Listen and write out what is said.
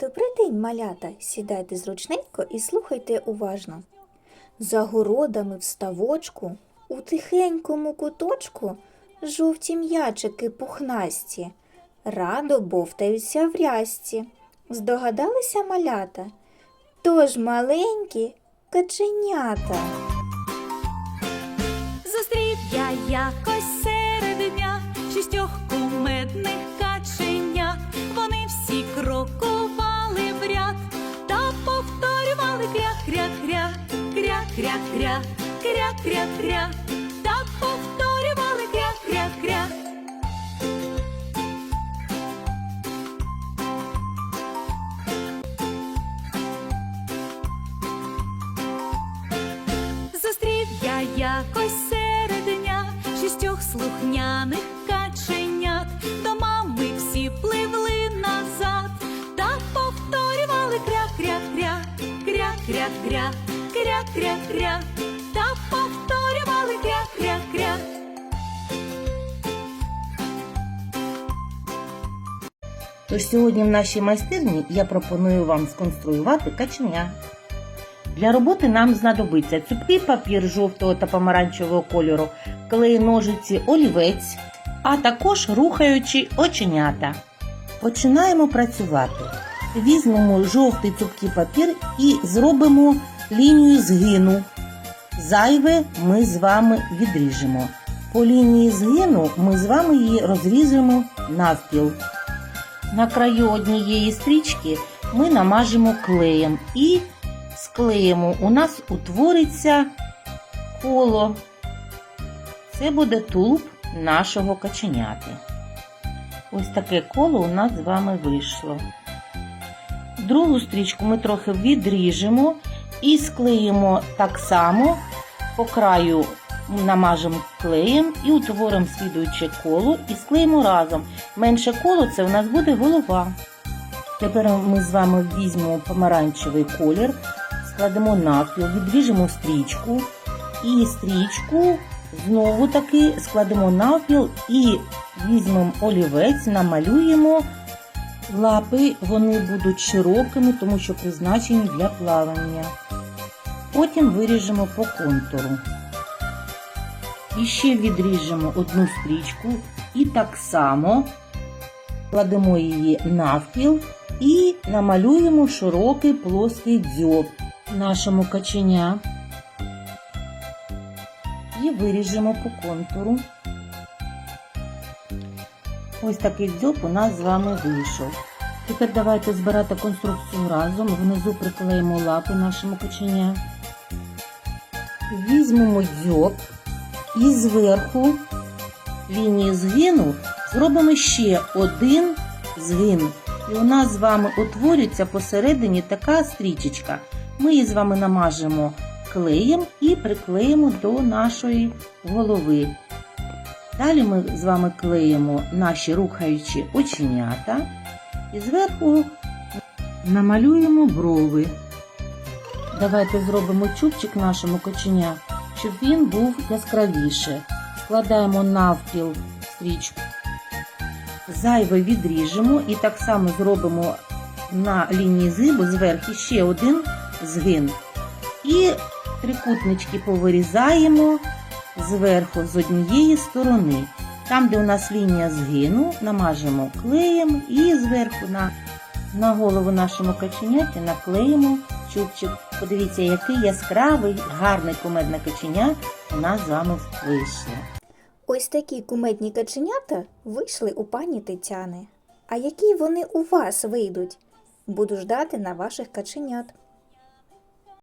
Добрий день, малята! Сідайте зручненько і слухайте уважно. За городами в ставочку, у тихенькому куточку, жовті м'ячики пухнасті, радо бовтаються в рясці. Здогадалися малята? Тож маленькі каченята. Зустрів я якось повторювали кря-кря-кря, кря-кря-кря, кря-кря-кря, та повторювали кря-кря-кря, та повторювали кря-кря-кря. Тож сьогодні в нашій майстерні я пропоную вам сконструювати каченя. Для роботи нам знадобиться цупкий папір жовтого та помаранчевого кольору, клей ножиці олівець, а також рухаючі оченята. Починаємо працювати. Візьмемо жовтий цупкий папір і зробимо лінію згину. Зайве ми з вами відріжемо. По лінії згину ми з вами її розрізаємо навпіл. На краю однієї стрічки ми намажемо клеєм і склеїмо. У нас утвориться коло. Це буде тулуб нашого каченяти. Ось таке коло у нас з вами вийшло. Другу стрічку ми трохи відріжемо і склеїмо так само по краю намажемо клеєм і утворимо слідуюче коло і склеїмо разом. Менше коло це у нас буде голова. Тепер ми з вами візьмемо помаранчевий колір, складемо навпіл, відріжемо стрічку і стрічку знову таки складемо навпіл і візьмемо олівець, намалюємо лапи, вони будуть широкими, тому що призначені для плавання. Потім виріжемо по контуру. І ще відріжемо одну стрічку і так само кладемо її навпіл і намалюємо широкий плоский дзьоб нашому каченя. І виріжемо по контуру. Ось такий дзьоб у нас з вами вийшов. Тепер давайте збирати конструкцію разом. Внизу приклеїмо лапи нашому каченя. Візьмемо дзьоб і зверху лінії згину зробимо ще один згин. І у нас з вами утворюється посередині така стрічечка. Ми її з вами намажемо клеєм і приклеїмо до нашої голови. Далі ми з вами клеїмо наші рухаючі оченята і зверху намалюємо брови. Давайте зробимо чубчик нашому коченя, щоб він був яскравіше. Складаємо навпіл стрічку. Зайве відріжемо і так само зробимо на лінії згибу зверху ще один згин. І трикутнички повирізаємо зверху з однієї сторони. Там, де у нас лінія згину, намажемо клеєм і зверху на, на голову нашому каченяті наклеїмо чубчик. Подивіться, який яскравий, гарний кумедне каченя у нас з вами вийшло. Ось такі кумедні каченята вийшли у пані Тетяни. А які вони у вас вийдуть? Буду ждати на ваших каченят.